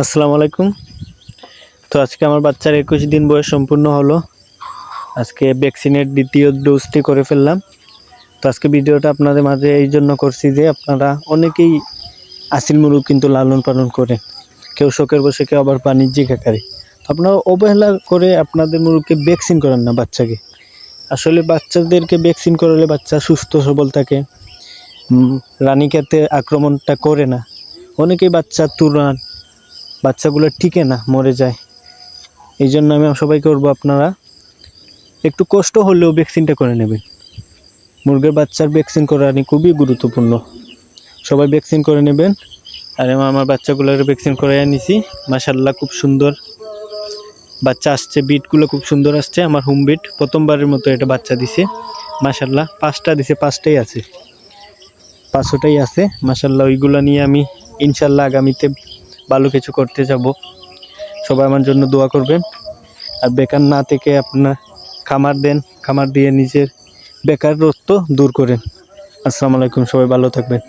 আসসালামু আলাইকুম। তো আজকে আমার বাচ্চার একুশ দিন বয়স সম্পূর্ণ হলো। আজকে ভ্যাকসিনের দ্বিতীয় ডোজটি করে ফেললাম। তো আজকে ভিডিওটা আপনাদের মাঝে এই জন্য করছি যে আপনারা অনেকেই আসিল মুরগ কিন্তু লালন পালন করেন। কেউ শখের বসে, কেউ আবার বাণিজ্যিক আকারে। আপনারা অবহেলা করে আপনাদের মুরগকে ভ্যাকসিন করান না বাচ্চাকে। আসলে বাচ্চাদেরকে ভ্যাকসিন করালে বাচ্চা সুস্থ, সবল থাকে। রানীক্ষেতে আক্রমণটা করে না। অনেকেই বাচ্চা তুরান বাচ্চাগুলো টিকে না, মরে যায়। এই জন্য আমি সবাইকে করব আপনারা, একটু কষ্ট হলেও ভ্যাকসিনটা করে নেবেন। মুরগির বাচ্চার ভ্যাকসিন করানি খুবই গুরুত্বপূর্ণ। সবাই ভ্যাকসিন করে নেবেন। আর আমি আমার বাচ্চাগুলোর ভ্যাকসিন করে নিছি মাসাল্লাহ খুব সুন্দর। বাচ্চা আসছে বিটগুলো খুব সুন্দর আসছে। আমার হোম বিট প্রথমবারের মতো এটা বাচ্চা দিছে। মাসাল্লাহ পাঁচটা দিছে, পাঁচটাই আছে। পাঁচশোটাই আছে। মাসাল্লাহ ওইগুলো নিয়ে আমি ইনশাল্লাহ আগামীতে ভালো কিছু করতে যাব। সবাই আমার জন্য দোয়া করবেন। আর বেকার না থেকে আপনার খামার দেন, খামার দিয়ে নিজের বেকারত্ব দূর করেন। আসসালামু আলাইকুম, সবাই ভালো থাকবেন।